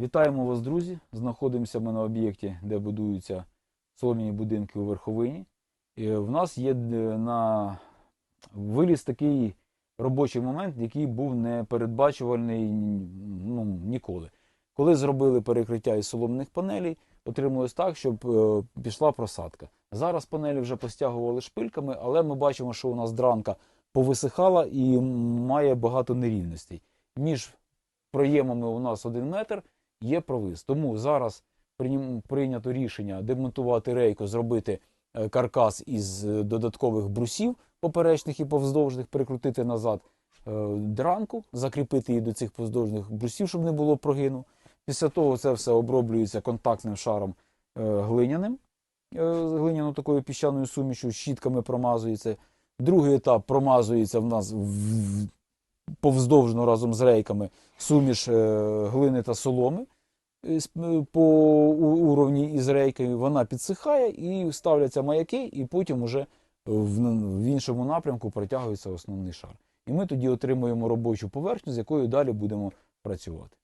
Вітаємо вас, друзі! Знаходимося ми на об'єкті, де будуються солом'яні будинки у Верховині. І в нас є е, на виліз такий робочий момент, який був не передбачувальний ну, ніколи. Коли зробили перекриття із соломних панелей, отрималось так, щоб е, пішла просадка. Зараз панелі вже постягували шпильками, але ми бачимо, що у нас дранка повисихала і має багато нерівностей. Між проємами у нас один метр є провис. Тому зараз прийнято рішення демонтувати рейку, зробити е, каркас із е, додаткових брусів поперечних і повздовжних, прикрутити назад е, дранку, закріпити її до цих повздовжних брусів, щоб не було прогину. Після того це все оброблюється контактним шаром глиняним, е, глиняно такою піщаною сумішю, щітками промазується. Другий етап промазується в нас в- повздовжно разом з рейками суміш е, глини та соломи е, по уровні із рейкою. Вона підсихає і ставляться маяки, і потім уже в, іншому напрямку протягується основний шар. І ми тоді отримуємо робочу поверхню, з якою далі будемо працювати.